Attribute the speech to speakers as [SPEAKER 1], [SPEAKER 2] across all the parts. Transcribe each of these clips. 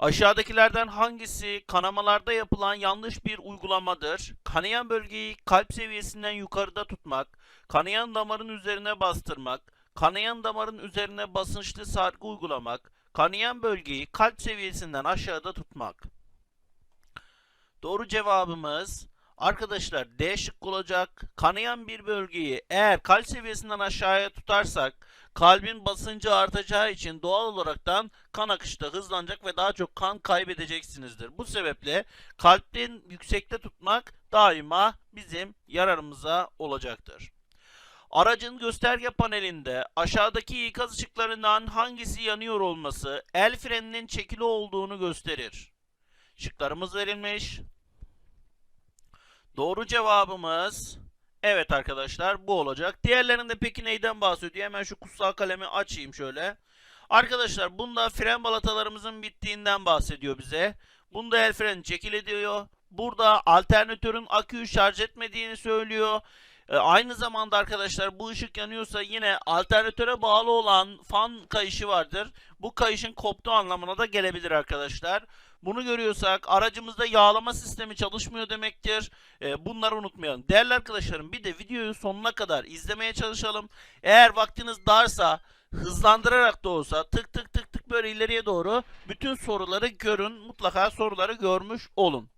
[SPEAKER 1] Aşağıdakilerden hangisi kanamalarda yapılan yanlış bir uygulamadır? Kanayan bölgeyi kalp seviyesinden yukarıda tutmak, kanayan damarın üzerine bastırmak, kanayan damarın üzerine basınçlı sargı uygulamak, kanayan bölgeyi kalp seviyesinden aşağıda tutmak. Doğru cevabımız arkadaşlar D şıkkı olacak. Kanayan bir bölgeyi eğer kalp seviyesinden aşağıya tutarsak kalbin basıncı artacağı için doğal olaraktan kan akışı da hızlanacak ve daha çok kan kaybedeceksinizdir. Bu sebeple kalpten yüksekte tutmak daima bizim yararımıza olacaktır. Aracın gösterge panelinde aşağıdaki ikaz ışıklarından hangisi yanıyor olması el freninin çekili olduğunu gösterir. Şıklarımız verilmiş. Doğru cevabımız evet arkadaşlar bu olacak. Diğerlerinde peki neyden bahsediyor? Hemen şu kutsal kalemi açayım şöyle. Arkadaşlar bunda fren balatalarımızın bittiğinden bahsediyor bize. Bunda el freni çekili diyor. Burada alternatörün aküyü şarj etmediğini söylüyor. E, aynı zamanda arkadaşlar bu ışık yanıyorsa yine alternatöre bağlı olan fan kayışı vardır. Bu kayışın koptuğu anlamına da gelebilir arkadaşlar. Bunu görüyorsak aracımızda yağlama sistemi çalışmıyor demektir. E, bunları unutmayalım. Değerli arkadaşlarım bir de videoyu sonuna kadar izlemeye çalışalım. Eğer vaktiniz darsa hızlandırarak da olsa tık tık tık tık böyle ileriye doğru bütün soruları görün. Mutlaka soruları görmüş olun.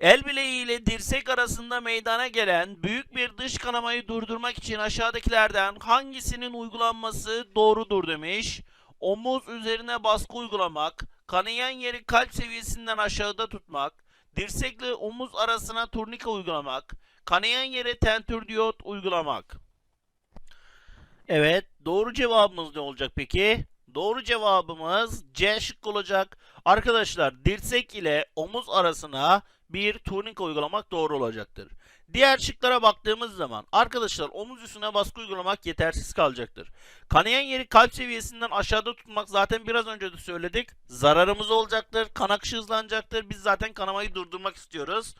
[SPEAKER 1] El bileği ile dirsek arasında meydana gelen büyük bir dış kanamayı durdurmak için aşağıdakilerden hangisinin uygulanması doğrudur demiş. Omuz üzerine baskı uygulamak, kanayan yeri kalp seviyesinden aşağıda tutmak, dirsekle omuz arasına turnika uygulamak, kanayan yere tentür diyot uygulamak. Evet, doğru cevabımız ne olacak peki? Doğru cevabımız C şık olacak. Arkadaşlar dirsek ile omuz arasına bir turnika uygulamak doğru olacaktır. Diğer şıklara baktığımız zaman arkadaşlar omuz üstüne baskı uygulamak yetersiz kalacaktır. Kanayan yeri kalp seviyesinden aşağıda tutmak zaten biraz önce de söyledik. Zararımız olacaktır. Kan akışı hızlanacaktır. Biz zaten kanamayı durdurmak istiyoruz.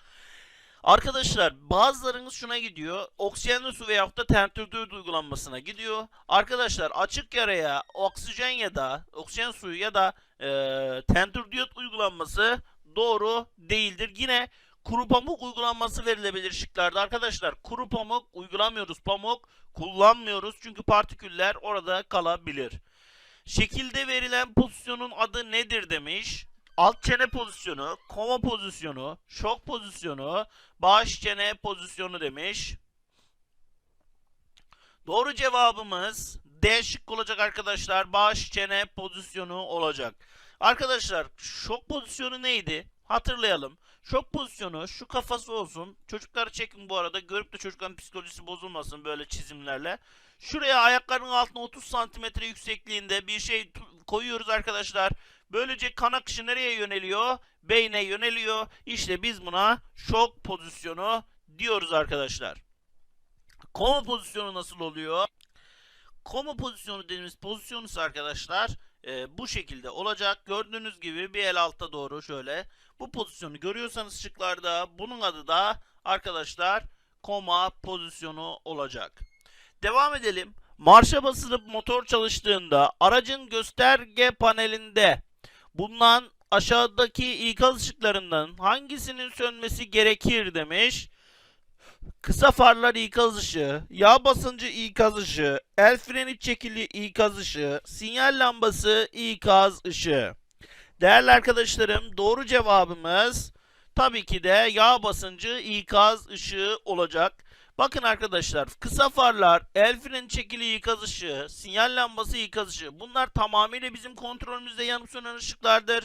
[SPEAKER 1] Arkadaşlar bazılarınız şuna gidiyor. Oksijenli su veyahut da tentürdüğü uygulanmasına gidiyor. Arkadaşlar açık yaraya oksijen ya da oksijen suyu ya da e, tentürdiyot uygulanması doğru değildir. Yine kuru pamuk uygulanması verilebilir şıklarda. Arkadaşlar kuru pamuk uygulamıyoruz. Pamuk kullanmıyoruz. Çünkü partiküller orada kalabilir. Şekilde verilen pozisyonun adı nedir demiş. Alt çene pozisyonu, koma pozisyonu, şok pozisyonu, baş çene pozisyonu demiş. Doğru cevabımız D şıkkı olacak arkadaşlar. Baş çene pozisyonu olacak. Arkadaşlar şok pozisyonu neydi? Hatırlayalım. Şok pozisyonu şu kafası olsun. Çocukları çekin bu arada. Görüp de çocukların psikolojisi bozulmasın böyle çizimlerle. Şuraya ayaklarının altına 30 santimetre yüksekliğinde bir şey koyuyoruz arkadaşlar. Böylece kan akışı nereye yöneliyor? Beyne yöneliyor. İşte biz buna şok pozisyonu diyoruz arkadaşlar. Koma pozisyonu nasıl oluyor? Koma pozisyonu dediğimiz pozisyon ise arkadaşlar e, bu şekilde olacak. Gördüğünüz gibi bir el alta doğru şöyle. Bu pozisyonu görüyorsanız şıklarda bunun adı da arkadaşlar koma pozisyonu olacak. Devam edelim. Marşa basılıp motor çalıştığında aracın gösterge panelinde bulunan aşağıdaki ikaz ışıklarından hangisinin sönmesi gerekir demiş. Kısa farlar ikaz ışığı, yağ basıncı ikaz ışığı, el freni çekili ikaz ışığı, sinyal lambası ikaz ışığı. Değerli arkadaşlarım doğru cevabımız tabii ki de yağ basıncı ikaz ışığı olacak. Bakın arkadaşlar kısa farlar, el freni çekili ikaz ışığı, sinyal lambası ikaz ışığı bunlar tamamıyla bizim kontrolümüzde yanıp sönen ışıklardır.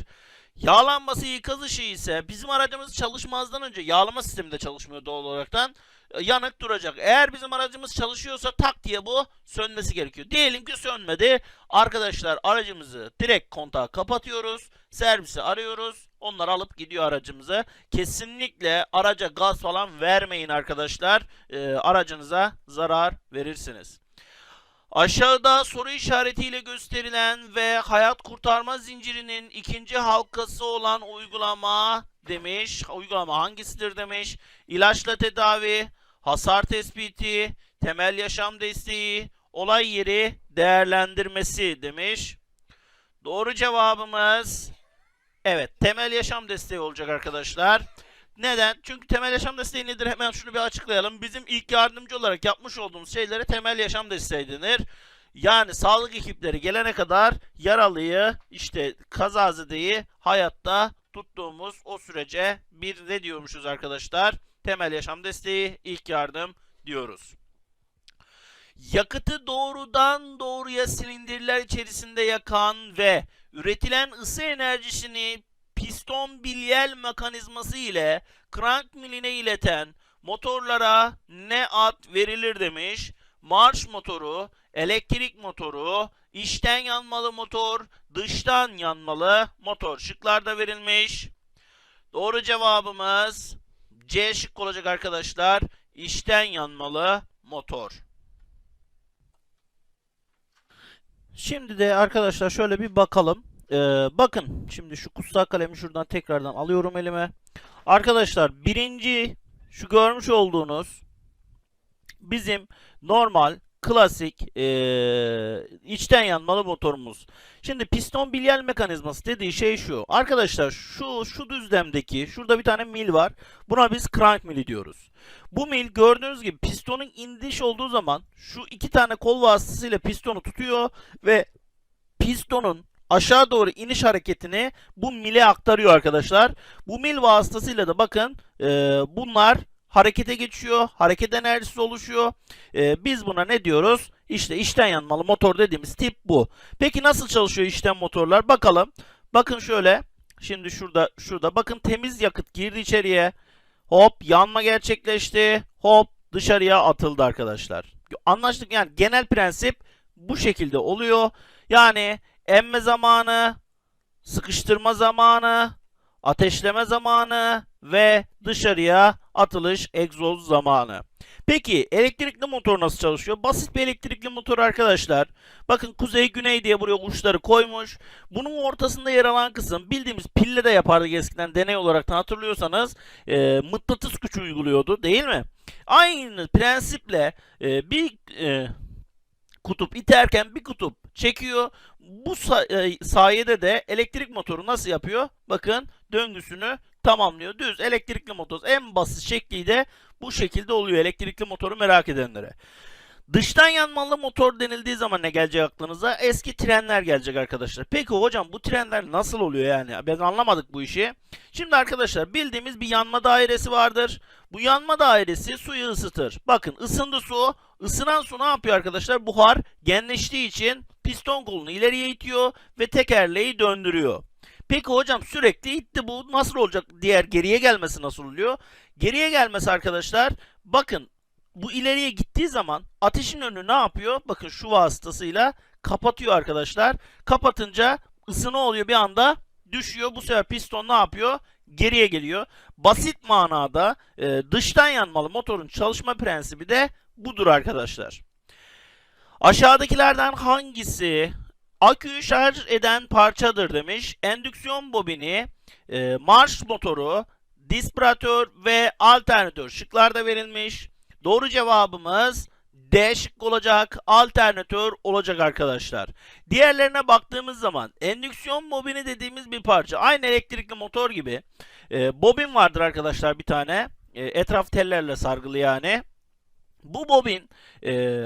[SPEAKER 1] Yağ lambası ikaz ışığı ise bizim aracımız çalışmazdan önce yağlama sisteminde çalışmıyor doğal olaraktan yanık duracak. Eğer bizim aracımız çalışıyorsa tak diye bu sönmesi gerekiyor. Diyelim ki sönmedi. Arkadaşlar aracımızı direkt kontağı kapatıyoruz. Servisi arıyoruz. Onlar alıp gidiyor aracımıza. Kesinlikle araca gaz falan vermeyin arkadaşlar. Ee, aracınıza zarar verirsiniz. Aşağıda soru işaretiyle gösterilen ve hayat kurtarma zincirinin ikinci halkası olan uygulama demiş. Uygulama hangisidir demiş. İlaçla tedavi, hasar tespiti, temel yaşam desteği, olay yeri değerlendirmesi demiş. Doğru cevabımız evet temel yaşam desteği olacak arkadaşlar. Neden? Çünkü temel yaşam desteği nedir? Hemen şunu bir açıklayalım. Bizim ilk yardımcı olarak yapmış olduğumuz şeylere temel yaşam desteği denir. Yani sağlık ekipleri gelene kadar yaralıyı işte kazazedeyi hayatta tuttuğumuz o sürece bir ne diyormuşuz arkadaşlar? Temel yaşam desteği, ilk yardım diyoruz. Yakıtı doğrudan doğruya silindirler içerisinde yakan ve üretilen ısı enerjisini piston bilyel mekanizması ile crank miline ileten motorlara ne ad verilir demiş. Marş motoru, elektrik motoru, içten yanmalı motor, dıştan yanmalı motor. Şıklarda verilmiş. Doğru cevabımız C şık olacak arkadaşlar. İçten yanmalı motor. Şimdi de arkadaşlar şöyle bir bakalım. Ee, bakın şimdi şu kutsal kalemi şuradan tekrardan alıyorum elime. Arkadaşlar birinci şu görmüş olduğunuz bizim normal klasik ee, içten yanmalı motorumuz. Şimdi piston bilyel mekanizması dediği şey şu. Arkadaşlar şu şu düzlemdeki şurada bir tane mil var. Buna biz crank mili diyoruz. Bu mil gördüğünüz gibi pistonun indiş olduğu zaman şu iki tane kol vasıtasıyla pistonu tutuyor ve pistonun aşağı doğru iniş hareketini bu mile aktarıyor arkadaşlar. Bu mil vasıtasıyla da bakın e, bunlar harekete geçiyor. Hareket enerjisi oluşuyor. E, biz buna ne diyoruz? İşte içten yanmalı motor dediğimiz tip bu. Peki nasıl çalışıyor içten motorlar? Bakalım. Bakın şöyle. Şimdi şurada şurada bakın temiz yakıt girdi içeriye. Hop yanma gerçekleşti. Hop dışarıya atıldı arkadaşlar. Anlaştık yani genel prensip bu şekilde oluyor. Yani emme zamanı, sıkıştırma zamanı, ateşleme zamanı ve dışarıya atılış egzoz zamanı. Peki elektrikli motor nasıl çalışıyor? Basit bir elektrikli motor arkadaşlar. Bakın kuzey güney diye buraya uçları koymuş. Bunun ortasında yer alan kısım bildiğimiz pille de yapardık eskiden deney olarak hatırlıyorsanız e, mıknatıs gücü uyguluyordu değil mi? Aynı prensiple e, bir e, kutup iterken bir kutup çekiyor. Bu e, sayede de elektrik motoru nasıl yapıyor? Bakın döngüsünü tamamlıyor. Düz elektrikli motor en basit şekliyle bu şekilde oluyor elektrikli motoru merak edenlere. Dıştan yanmalı motor denildiği zaman ne gelecek aklınıza? Eski trenler gelecek arkadaşlar. Peki hocam bu trenler nasıl oluyor yani? Ben anlamadık bu işi. Şimdi arkadaşlar bildiğimiz bir yanma dairesi vardır. Bu yanma dairesi suyu ısıtır. Bakın ısındı su. Isınan su ne yapıyor arkadaşlar? Buhar genleştiği için piston kolunu ileriye itiyor ve tekerleği döndürüyor. Peki hocam sürekli itti bu nasıl olacak? Diğer geriye gelmesi nasıl oluyor? Geriye gelmesi arkadaşlar bakın bu ileriye gittiği zaman ateşin önünü ne yapıyor? Bakın şu vasıtasıyla kapatıyor arkadaşlar. Kapatınca ısı ne oluyor bir anda düşüyor. Bu sefer piston ne yapıyor? Geriye geliyor. Basit manada e, dıştan yanmalı motorun çalışma prensibi de budur arkadaşlar. Aşağıdakilerden hangisi aküyü şarj eden parçadır demiş. Endüksiyon bobini, e, marş motoru, dispiratör ve alternatör şıklarda verilmiş. Doğru cevabımız D şık olacak, alternatör olacak arkadaşlar. Diğerlerine baktığımız zaman endüksiyon bobini dediğimiz bir parça. Aynı elektrikli motor gibi. E, bobin vardır arkadaşlar bir tane. E, etraf tellerle sargılı yani. Bu bobin e,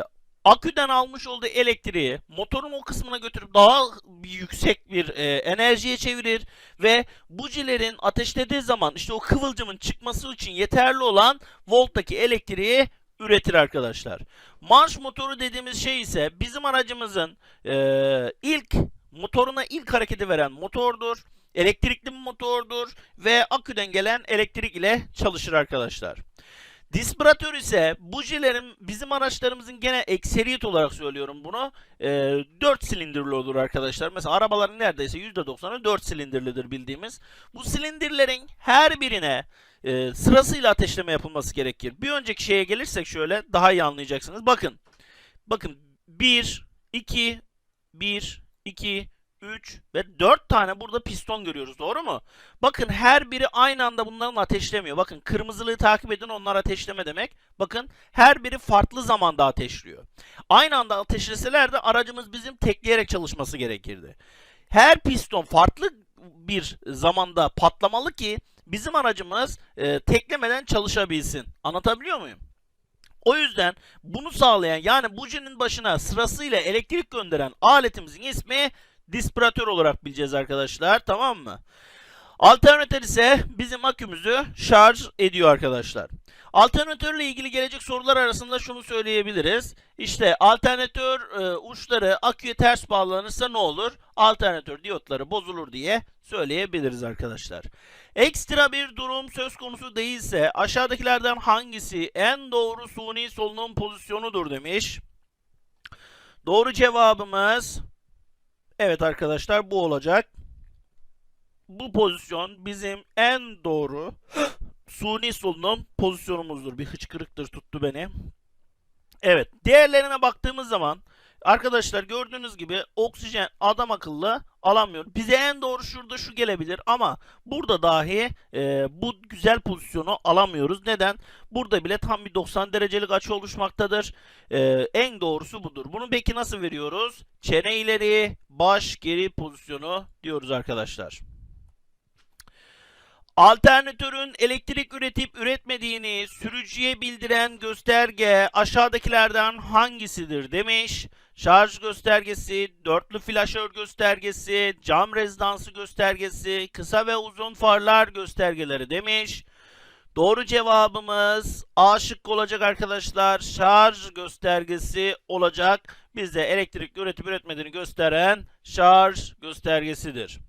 [SPEAKER 1] aküden almış olduğu elektriği motorun o kısmına götürüp daha yüksek bir e, enerjiye çevirir ve bujilerin ateşlediği zaman işte o kıvılcımın çıkması için yeterli olan volttaki elektriği üretir arkadaşlar. Marş motoru dediğimiz şey ise bizim aracımızın e, ilk motoruna ilk hareketi veren motordur. Elektrikli bir motordur ve aküden gelen elektrik ile çalışır arkadaşlar. Dispiratör ise bujilerin bizim araçlarımızın gene ekseriyet olarak söylüyorum bunu e, 4 silindirli olur arkadaşlar. Mesela arabaların neredeyse %90'ı 4 silindirlidir bildiğimiz. Bu silindirlerin her birine e, sırasıyla ateşleme yapılması gerekir. Bir önceki şeye gelirsek şöyle daha iyi anlayacaksınız. Bakın. Bakın 1, 2, 1, 2, 3 ve 4 tane burada piston görüyoruz. Doğru mu? Bakın her biri aynı anda bunların ateşlemiyor. Bakın kırmızılığı takip edin onlar ateşleme demek. Bakın her biri farklı zamanda ateşliyor. Aynı anda ateşleseler de aracımız bizim tekleyerek çalışması gerekirdi. her piston farklı bir zamanda patlamalı ki bizim aracımız e, teklemeden çalışabilsin. Anlatabiliyor muyum? O yüzden bunu sağlayan yani bujinin başına sırasıyla elektrik gönderen aletimizin ismi dispiratör olarak bileceğiz arkadaşlar. Tamam mı? Alternatör ise bizim akümüzü şarj ediyor arkadaşlar. Alternatörle ilgili gelecek sorular arasında şunu söyleyebiliriz. İşte alternatör e, uçları aküye ters bağlanırsa ne olur? Alternatör diyotları bozulur diye söyleyebiliriz arkadaşlar. Ekstra bir durum söz konusu değilse aşağıdakilerden hangisi en doğru suni solunum pozisyonudur demiş. Doğru cevabımız evet arkadaşlar bu olacak. Bu pozisyon bizim en doğru suni solunum pozisyonumuzdur. Bir hıçkırıktır tuttu beni. Evet. Diğerlerine baktığımız zaman arkadaşlar gördüğünüz gibi oksijen adam akıllı alamıyor. Bize en doğru şurada şu gelebilir ama burada dahi e, bu güzel pozisyonu alamıyoruz. Neden? Burada bile tam bir 90 derecelik açı oluşmaktadır. E, en doğrusu budur. Bunu peki nasıl veriyoruz? Çene ileri, baş geri pozisyonu diyoruz arkadaşlar. Alternatörün elektrik üretip üretmediğini sürücüye bildiren gösterge aşağıdakilerden hangisidir demiş. Şarj göstergesi, dörtlü flaşör göstergesi, cam rezidansı göstergesi, kısa ve uzun farlar göstergeleri demiş. Doğru cevabımız A şıkkı olacak arkadaşlar. Şarj göstergesi olacak. Bizde elektrik üretip üretmediğini gösteren şarj göstergesidir.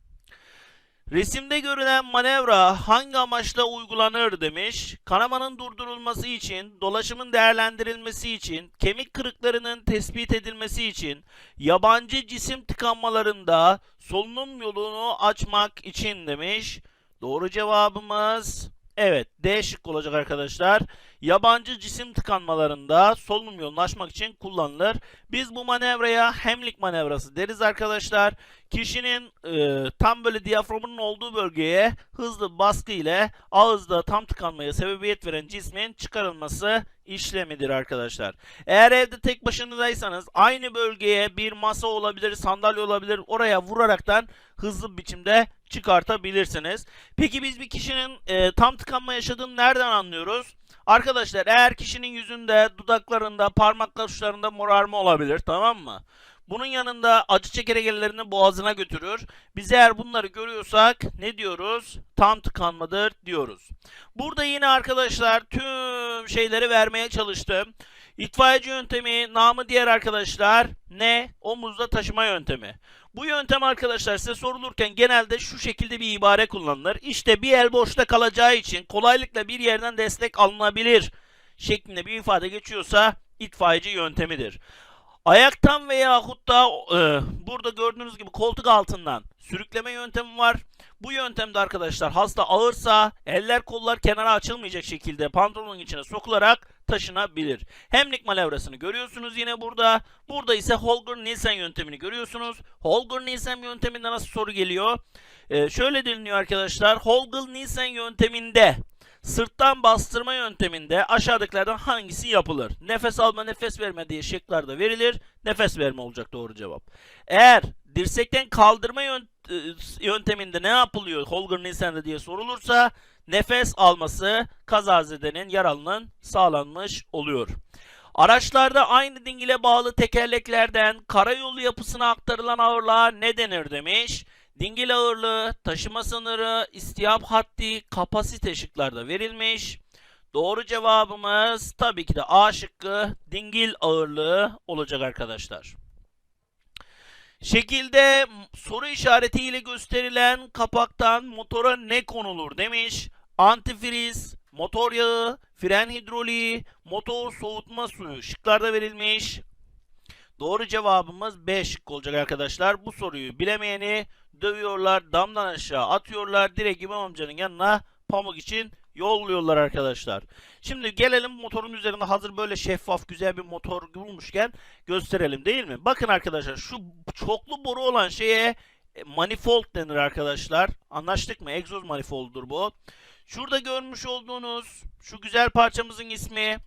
[SPEAKER 1] Resimde görülen manevra hangi amaçla uygulanır demiş. Kanamanın durdurulması için, dolaşımın değerlendirilmesi için, kemik kırıklarının tespit edilmesi için, yabancı cisim tıkanmalarında solunum yolunu açmak için demiş. Doğru cevabımız evet D şık olacak arkadaşlar. Yabancı cisim tıkanmalarında solunum yolunu açmak için kullanılır. Biz bu manevraya hemlik manevrası deriz arkadaşlar. Kişinin e, tam böyle diyaframının olduğu bölgeye hızlı baskı ile ağızda tam tıkanmaya sebebiyet veren cismin çıkarılması işlemidir arkadaşlar. Eğer evde tek başınızaysanız aynı bölgeye bir masa olabilir, sandalye olabilir oraya vuraraktan hızlı biçimde çıkartabilirsiniz. Peki biz bir kişinin e, tam tıkanma yaşadığını nereden anlıyoruz? Arkadaşlar eğer kişinin yüzünde, dudaklarında, parmak uçlarında morarma olabilir tamam mı? Bunun yanında acı çeker egerlerini boğazına götürür. Biz eğer bunları görüyorsak ne diyoruz? Tam tıkanmadır diyoruz. Burada yine arkadaşlar tüm şeyleri vermeye çalıştım. İtfaiyeci yöntemi, namı diğer arkadaşlar ne? Omuzda taşıma yöntemi. Bu yöntem arkadaşlar size sorulurken genelde şu şekilde bir ibare kullanılır. İşte bir el boşta kalacağı için kolaylıkla bir yerden destek alınabilir şeklinde bir ifade geçiyorsa itfaiyeci yöntemidir. Ayaktan veyahut da e, burada gördüğünüz gibi koltuk altından sürükleme yöntemi var. Bu yöntemde arkadaşlar hasta ağırsa eller kollar kenara açılmayacak şekilde pantolonun içine sokularak taşınabilir. Hemlik manevrasını görüyorsunuz yine burada. Burada ise Holger-Nielsen yöntemini görüyorsunuz. Holger-Nielsen yönteminde nasıl soru geliyor? E, şöyle deniliyor arkadaşlar. Holger-Nielsen yönteminde Sırttan bastırma yönteminde aşağıdakilerden hangisi yapılır? Nefes alma, nefes verme diye şıklarda verilir. Nefes verme olacak doğru cevap. Eğer dirsekten kaldırma yönteminde ne yapılıyor Holger Nielsen'de diye sorulursa nefes alması kazazedenin yaralının sağlanmış oluyor. Araçlarda aynı dingile bağlı tekerleklerden karayolu yapısına aktarılan ağırlığa ne denir demiş. Dingil ağırlığı, taşıma sınırı, istihap haddi, kapasite şıklarda verilmiş. Doğru cevabımız tabii ki de A şıkkı dingil ağırlığı olacak arkadaşlar. Şekilde soru işaretiyle gösterilen kapaktan motora ne konulur demiş. Antifriz, motor yağı, fren hidroliği, motor soğutma suyu şıklarda verilmiş. Doğru cevabımız B şıkkı olacak arkadaşlar. Bu soruyu bilemeyeni dövüyorlar, damdan aşağı atıyorlar. Direkt İmam amcanın yanına pamuk için yolluyorlar arkadaşlar. Şimdi gelelim motorun üzerinde hazır böyle şeffaf güzel bir motor bulmuşken gösterelim değil mi? Bakın arkadaşlar şu çoklu boru olan şeye e, manifold denir arkadaşlar. Anlaştık mı? Egzoz manifolddur bu. Şurada görmüş olduğunuz şu güzel parçamızın ismi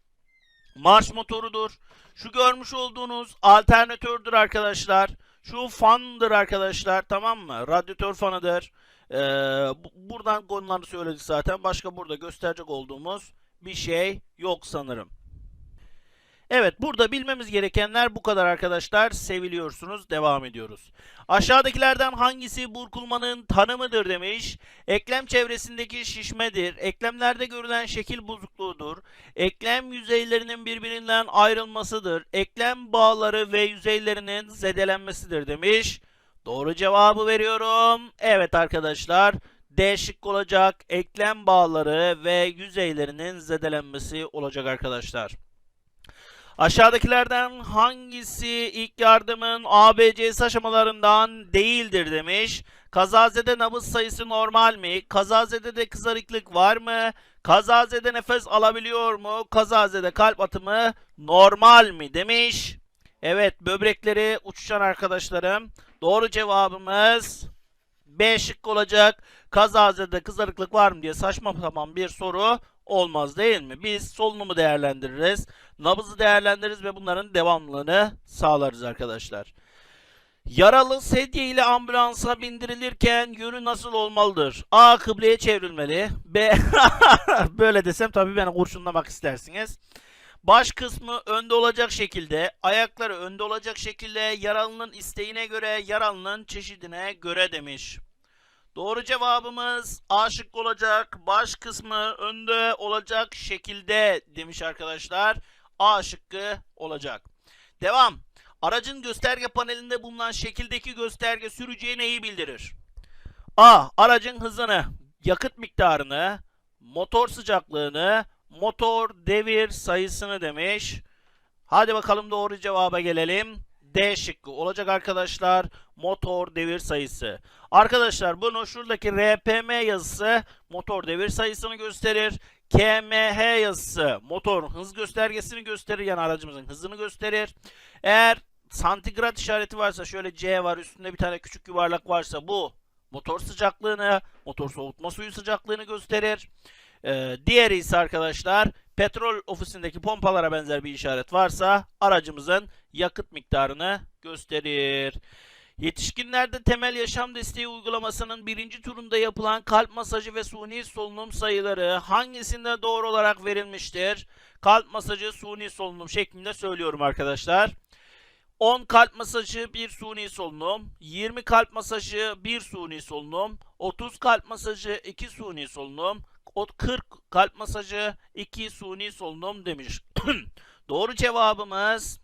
[SPEAKER 1] marş motorudur. Şu görmüş olduğunuz alternatördür arkadaşlar. Şu fandır arkadaşlar tamam mı? Radyatör fanıdır. Ee, bu- buradan konuları söyledik zaten. Başka burada gösterecek olduğumuz bir şey yok sanırım. Evet burada bilmemiz gerekenler bu kadar arkadaşlar. Seviliyorsunuz. Devam ediyoruz. Aşağıdakilerden hangisi burkulmanın tanımıdır demiş. Eklem çevresindeki şişmedir. Eklemlerde görülen şekil bozukluğudur. Eklem yüzeylerinin birbirinden ayrılmasıdır. Eklem bağları ve yüzeylerinin zedelenmesidir demiş. Doğru cevabı veriyorum. Evet arkadaşlar. D şıkkı olacak. Eklem bağları ve yüzeylerinin zedelenmesi olacak arkadaşlar. Aşağıdakilerden hangisi ilk yardımın ABC'si aşamalarından değildir demiş. Kazazede nabız sayısı normal mi? Kazazede de kızarıklık var mı? Kazazede nefes alabiliyor mu? Kazazede kalp atımı normal mi demiş. Evet böbrekleri uçuşan arkadaşlarım. Doğru cevabımız B şıkkı olacak. Kazazede kızarıklık var mı diye saçma sapan bir soru olmaz değil mi? Biz solunumu değerlendiririz, nabızı değerlendiririz ve bunların devamlılığını sağlarız arkadaşlar. Yaralı sedye ile ambulansa bindirilirken yönü nasıl olmalıdır? A. Kıbleye çevrilmeli. B. Böyle desem tabii beni kurşunlamak istersiniz. Baş kısmı önde olacak şekilde, ayakları önde olacak şekilde yaralının isteğine göre, yaralının çeşidine göre demiş. Doğru cevabımız A şıkkı olacak. Baş kısmı önde olacak şekilde demiş arkadaşlar. A şıkkı olacak. Devam. Aracın gösterge panelinde bulunan şekildeki gösterge sürücüye neyi bildirir? A. Aracın hızını, yakıt miktarını, motor sıcaklığını, motor devir sayısını demiş. Hadi bakalım doğru cevaba gelelim. D şıkkı olacak arkadaşlar. Motor devir sayısı. Arkadaşlar bunu şuradaki RPM yazısı motor devir sayısını gösterir. KMH yazısı motor hız göstergesini gösterir. Yani aracımızın hızını gösterir. Eğer santigrat işareti varsa şöyle C var üstünde bir tane küçük yuvarlak varsa bu motor sıcaklığını, motor soğutma suyu sıcaklığını gösterir. Ee, diğeri ise arkadaşlar petrol ofisindeki pompalara benzer bir işaret varsa aracımızın yakıt miktarını gösterir. Yetişkinlerde temel yaşam desteği uygulamasının birinci turunda yapılan kalp masajı ve suni solunum sayıları hangisinde doğru olarak verilmiştir? Kalp masajı, suni solunum şeklinde söylüyorum arkadaşlar. 10 kalp masajı, 1 suni solunum, 20 kalp masajı, 1 suni solunum, 30 kalp masajı, 2 suni solunum, o 40 kalp masajı, 2 suni solunum demiş. Doğru cevabımız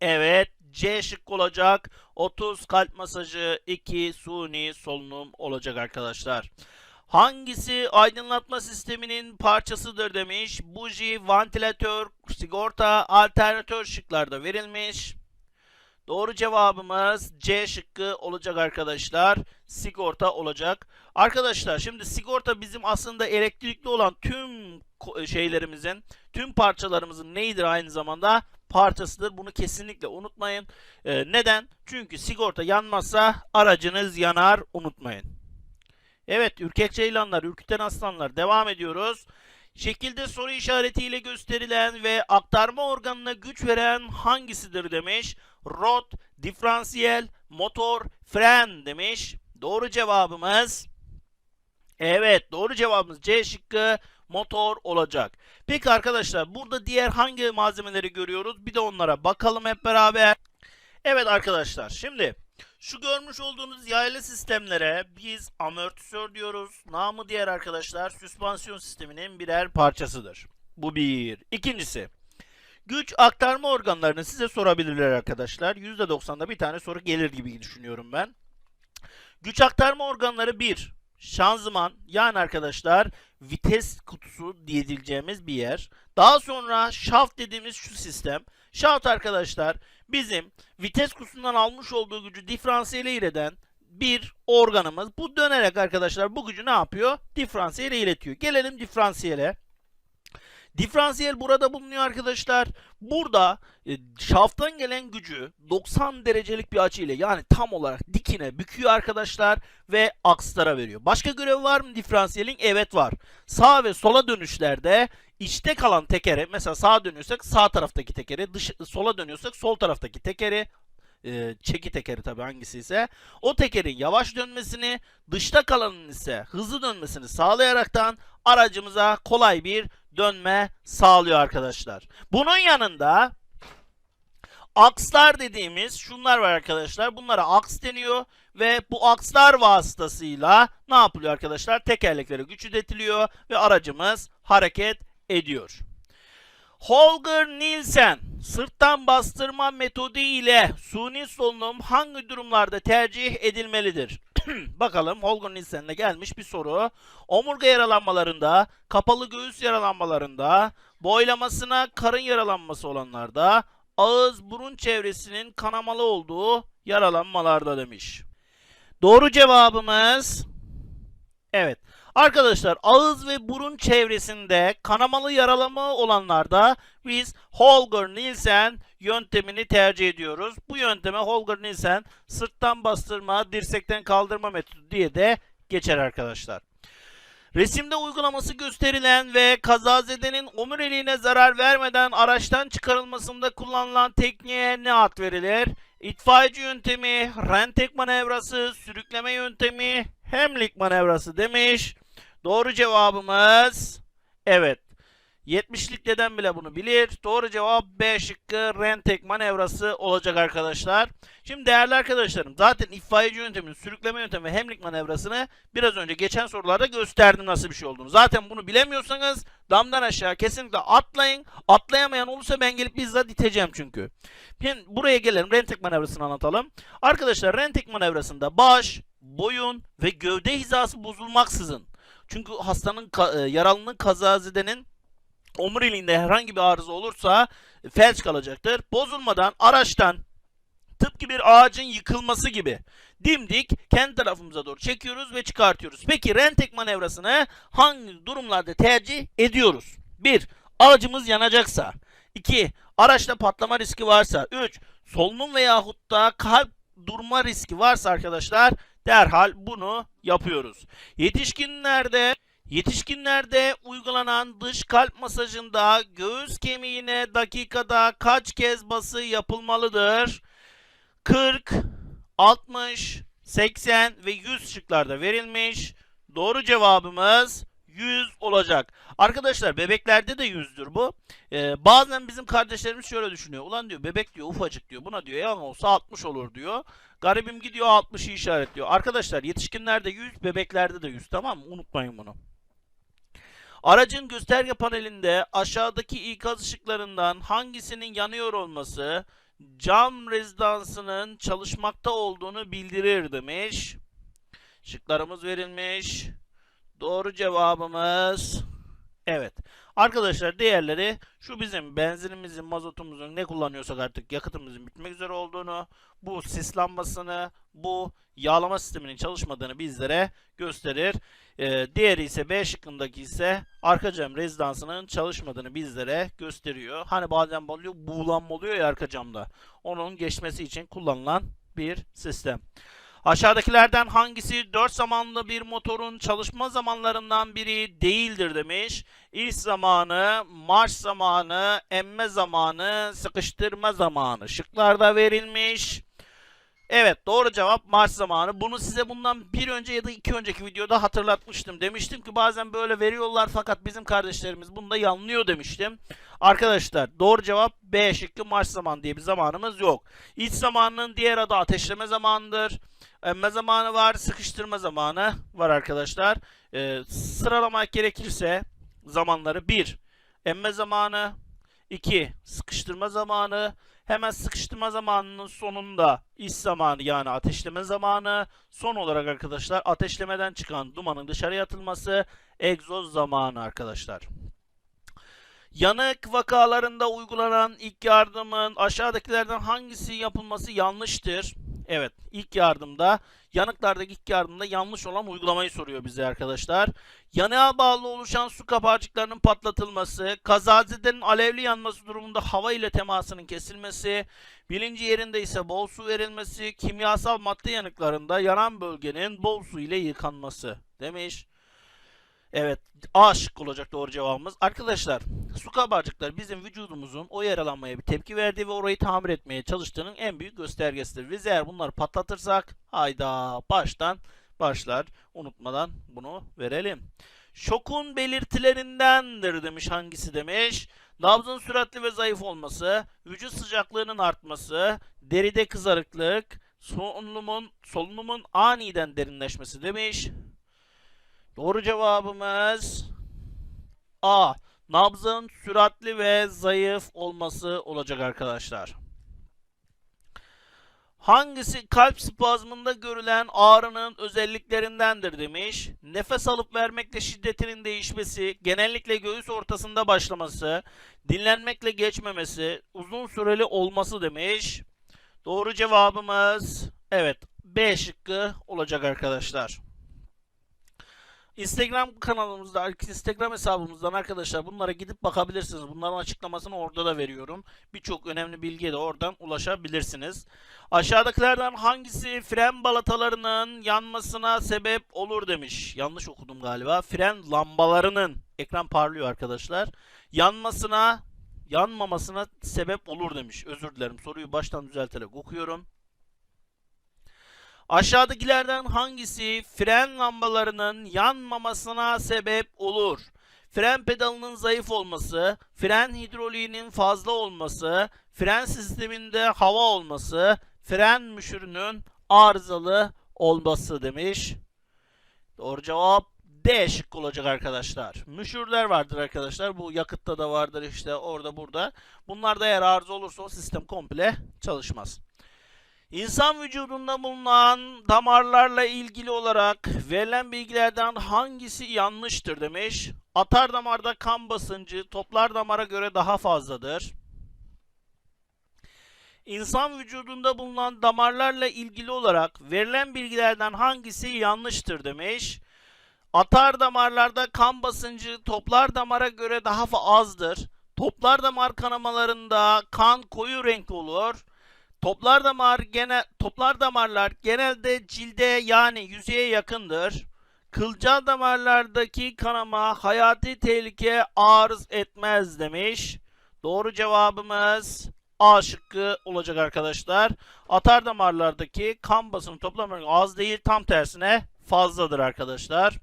[SPEAKER 1] evet C şık olacak. 30 kalp masajı, 2 suni solunum olacak arkadaşlar. Hangisi aydınlatma sisteminin parçasıdır demiş. Buji, vantilatör, sigorta, alternatör şıklarda verilmiş. Doğru cevabımız C şıkkı olacak arkadaşlar. Sigorta olacak. Arkadaşlar şimdi sigorta bizim aslında elektrikli olan tüm şeylerimizin, tüm parçalarımızın neyidir aynı zamanda? Parçasıdır. Bunu kesinlikle unutmayın. Ee, neden? Çünkü sigorta yanmazsa aracınız yanar. Unutmayın. Evet ürkek ceylanlar, ürküten aslanlar. Devam ediyoruz. Şekilde soru işaretiyle gösterilen ve aktarma organına güç veren hangisidir demiş. Rot, diferansiyel, motor, fren demiş. Doğru cevabımız Evet doğru cevabımız C şıkkı motor olacak. Peki arkadaşlar burada diğer hangi malzemeleri görüyoruz? Bir de onlara bakalım hep beraber. Evet arkadaşlar şimdi şu görmüş olduğunuz yaylı sistemlere biz amortisör diyoruz. Namı diğer arkadaşlar süspansiyon sisteminin birer parçasıdır. Bu bir. İkincisi güç aktarma organlarını size sorabilirler arkadaşlar. %90'da bir tane soru gelir gibi düşünüyorum ben. Güç aktarma organları 1. Şanzıman yani arkadaşlar vites kutusu diyebileceğimiz bir yer. Daha sonra şaft dediğimiz şu sistem. Şaft arkadaşlar bizim vites kutusundan almış olduğu gücü diferansiyele ileten bir organımız. Bu dönerek arkadaşlar bu gücü ne yapıyor? Diferansiyele iletiyor. Gelelim diferansiyele. Diferansiyel burada bulunuyor arkadaşlar. Burada e, şafttan gelen gücü 90 derecelik bir açıyla yani tam olarak dikine büküyor arkadaşlar ve akslara veriyor. Başka görev var mı diferansiyelin? Evet var. Sağ ve sola dönüşlerde içte kalan tekere mesela sağa dönüyorsak sağ taraftaki tekeri, dış, sola dönüyorsak sol taraftaki tekeri e, çeki tekeri tabi hangisi ise o tekerin yavaş dönmesini dışta kalanın ise hızlı dönmesini sağlayaraktan aracımıza kolay bir dönme sağlıyor arkadaşlar. Bunun yanında akslar dediğimiz şunlar var arkadaşlar. Bunlara aks deniyor ve bu akslar vasıtasıyla ne yapılıyor arkadaşlar? Tekerleklere güç üretiliyor ve aracımız hareket ediyor. Holger Nielsen sırttan bastırma metodu ile suni solunum hangi durumlarda tercih edilmelidir? Bakalım Holger Nielsen'le gelmiş bir soru. Omurga yaralanmalarında, kapalı göğüs yaralanmalarında, boylamasına karın yaralanması olanlarda, ağız burun çevresinin kanamalı olduğu yaralanmalarda demiş. Doğru cevabımız evet. Arkadaşlar ağız ve burun çevresinde kanamalı yaralama olanlarda biz Holger Nielsen yöntemini tercih ediyoruz. Bu yönteme Holger Nielsen sırttan bastırma, dirsekten kaldırma metodu diye de geçer arkadaşlar. Resimde uygulaması gösterilen ve kazazedenin omuriliğine zarar vermeden araçtan çıkarılmasında kullanılan tekniğe ne ad verilir? İtfaiyeci yöntemi, rentek manevrası, sürükleme yöntemi, hemlik manevrası demiş. Doğru cevabımız evet. 70'lik deden bile bunu bilir. Doğru cevap B şıkkı rentek manevrası olacak arkadaşlar. Şimdi değerli arkadaşlarım zaten itfaiyeci yönteminin sürükleme yöntemi ve hemlik manevrasını biraz önce geçen sorularda gösterdim nasıl bir şey olduğunu. Zaten bunu bilemiyorsanız damdan aşağı kesinlikle atlayın. Atlayamayan olursa ben gelip bizzat iteceğim çünkü. Şimdi buraya gelelim rentek manevrasını anlatalım. Arkadaşlar rentek manevrasında baş, boyun ve gövde hizası bozulmaksızın çünkü hastanın e, yaralının kazazedenin omuriliğinde herhangi bir arıza olursa e, felç kalacaktır. Bozulmadan araçtan tıpkı bir ağacın yıkılması gibi dimdik kendi tarafımıza doğru çekiyoruz ve çıkartıyoruz. Peki rentek manevrasını hangi durumlarda tercih ediyoruz? 1. Aracımız yanacaksa. 2. Araçta patlama riski varsa. 3. Solunum veyahut da kalp durma riski varsa arkadaşlar derhal bunu yapıyoruz. Yetişkinlerde Yetişkinlerde uygulanan dış kalp masajında göğüs kemiğine dakikada kaç kez bası yapılmalıdır? 40, 60, 80 ve 100 şıklarda verilmiş. Doğru cevabımız 100 olacak. Arkadaşlar bebeklerde de 100'dür bu. Ee, bazen bizim kardeşlerimiz şöyle düşünüyor. Ulan diyor bebek diyor ufacık diyor. Buna diyor yalan olsa 60 olur diyor. Garibim gidiyor 60'ı işaretliyor. Arkadaşlar yetişkinlerde 100, bebeklerde de 100 tamam mı? Unutmayın bunu. Aracın gösterge panelinde aşağıdaki ikaz ışıklarından hangisinin yanıyor olması cam rezidansının çalışmakta olduğunu bildirir demiş. Şıklarımız verilmiş. Doğru cevabımız evet. Arkadaşlar diğerleri şu bizim benzinimizin, mazotumuzun ne kullanıyorsak artık yakıtımızın bitmek üzere olduğunu, bu sis lambasını, bu yağlama sisteminin çalışmadığını bizlere gösterir. Ee, diğeri ise B şıkkındaki ise arka cam rezidansının çalışmadığını bizlere gösteriyor. Hani bazen oluyor buğulanma oluyor ya arka camda. Onun geçmesi için kullanılan bir sistem. Aşağıdakilerden hangisi 4 zamanlı bir motorun çalışma zamanlarından biri değildir demiş. İlk zamanı, marş zamanı, emme zamanı, sıkıştırma zamanı. Şıklarda verilmiş. Evet doğru cevap marş zamanı. Bunu size bundan bir önce ya da iki önceki videoda hatırlatmıştım. Demiştim ki bazen böyle veriyorlar fakat bizim kardeşlerimiz bunu da yanlıyor demiştim. Arkadaşlar doğru cevap B şıkkı marş zamanı diye bir zamanımız yok. İç zamanının diğer adı ateşleme zamanıdır. Emme zamanı var, sıkıştırma zamanı var arkadaşlar. Ee, sıralamak gerekirse zamanları 1. Emme zamanı 2. Sıkıştırma zamanı Hemen sıkıştırma zamanının sonunda iş zamanı yani ateşleme zamanı. Son olarak arkadaşlar ateşlemeden çıkan dumanın dışarıya atılması egzoz zamanı arkadaşlar. Yanık vakalarında uygulanan ilk yardımın aşağıdakilerden hangisi yapılması yanlıştır? Evet ilk yardımda yanıklardaki ilk yardımda yanlış olan uygulamayı soruyor bize arkadaşlar. Yanığa bağlı oluşan su kabarcıklarının patlatılması, kazazedenin alevli yanması durumunda hava ile temasının kesilmesi, bilinci yerinde ise bol su verilmesi, kimyasal madde yanıklarında yanan bölgenin bol su ile yıkanması demiş. Evet A şıkkı olacak doğru cevabımız. Arkadaşlar su kabarcıkları bizim vücudumuzun o yaralanmaya bir tepki verdiği ve orayı tamir etmeye çalıştığının en büyük göstergesidir. Biz eğer bunları patlatırsak hayda baştan başlar. Unutmadan bunu verelim. Şokun belirtilerindendir demiş hangisi demiş. Nabzın süratli ve zayıf olması, vücut sıcaklığının artması, deride kızarıklık, solunumun, solunumun aniden derinleşmesi demiş. Doğru cevabımız A. Nabzın süratli ve zayıf olması olacak arkadaşlar. Hangisi kalp spazmında görülen ağrının özelliklerindendir demiş. Nefes alıp vermekle şiddetinin değişmesi, genellikle göğüs ortasında başlaması, dinlenmekle geçmemesi, uzun süreli olması demiş. Doğru cevabımız evet B şıkkı olacak arkadaşlar. Instagram kanalımızda, Instagram hesabımızdan arkadaşlar bunlara gidip bakabilirsiniz. Bunların açıklamasını orada da veriyorum. Birçok önemli bilgiye de oradan ulaşabilirsiniz. Aşağıdakilerden hangisi fren balatalarının yanmasına sebep olur demiş. Yanlış okudum galiba. Fren lambalarının, ekran parlıyor arkadaşlar. Yanmasına, yanmamasına sebep olur demiş. Özür dilerim. Soruyu baştan düzelterek okuyorum. Aşağıdakilerden hangisi fren lambalarının yanmamasına sebep olur? Fren pedalının zayıf olması, fren hidroliğinin fazla olması, fren sisteminde hava olması, fren müşürünün arızalı olması demiş. Doğru cevap D şıkkı olacak arkadaşlar. Müşürler vardır arkadaşlar. Bu yakıtta da vardır işte orada burada. Bunlarda eğer arıza olursa o sistem komple çalışmaz. İnsan vücudunda bulunan damarlarla ilgili olarak verilen bilgilerden hangisi yanlıştır demiş. Atar damarda kan basıncı toplar damara göre daha fazladır. İnsan vücudunda bulunan damarlarla ilgili olarak verilen bilgilerden hangisi yanlıştır demiş. Atar damarlarda kan basıncı toplar damara göre daha azdır. Toplar damar kanamalarında kan koyu renk olur. Toplar damar genel toplar damarlar genelde cilde yani yüzeye yakındır. Kılcal damarlardaki kanama hayati tehlike arız etmez demiş. Doğru cevabımız A şıkkı olacak arkadaşlar. Atar damarlardaki kan basını toplam olarak az değil tam tersine fazladır arkadaşlar.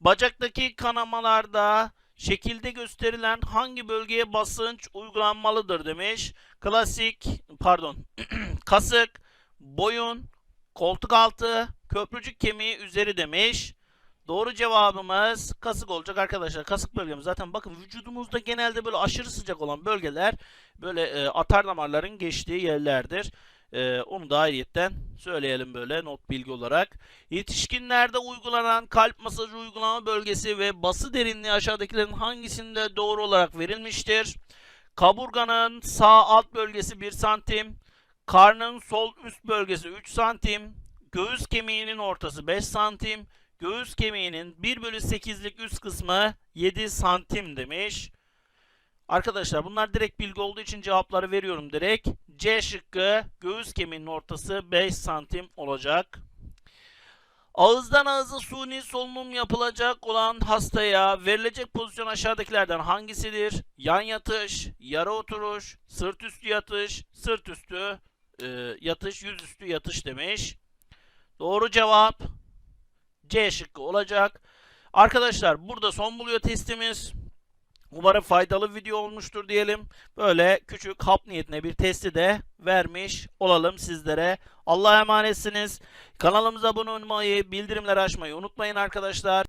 [SPEAKER 1] Bacaktaki kanamalarda şekilde gösterilen hangi bölgeye basınç uygulanmalıdır demiş. Klasik pardon kasık, boyun, koltuk altı, köprücük kemiği üzeri demiş. Doğru cevabımız kasık olacak arkadaşlar. Kasık bölgemiz zaten bakın vücudumuzda genelde böyle aşırı sıcak olan bölgeler böyle e, atar damarların geçtiği yerlerdir. E, onu da ayrıyetten söyleyelim böyle not bilgi olarak. Yetişkinlerde uygulanan kalp masajı uygulama bölgesi ve bası derinliği aşağıdakilerin hangisinde doğru olarak verilmiştir? Kaburganın sağ alt bölgesi 1 santim, karnın sol üst bölgesi 3 santim, göğüs kemiğinin ortası 5 santim, göğüs kemiğinin 1 bölü 8'lik üst kısmı 7 santim demiş. Arkadaşlar bunlar direkt bilgi olduğu için cevapları veriyorum direkt. C şıkkı göğüs kemiğinin ortası 5 santim olacak. Ağızdan ağza suni solunum yapılacak olan hastaya verilecek pozisyon aşağıdakilerden hangisidir? Yan yatış, yara oturuş, sırt üstü yatış, sırt üstü e, yatış, yüzüstü yatış demiş. Doğru cevap C şıkkı olacak. Arkadaşlar burada son buluyor testimiz. Umarım faydalı video olmuştur diyelim. Böyle küçük hap niyetine bir testi de vermiş olalım sizlere. Allah'a emanetsiniz. Kanalımıza abone olmayı, bildirimleri açmayı unutmayın arkadaşlar.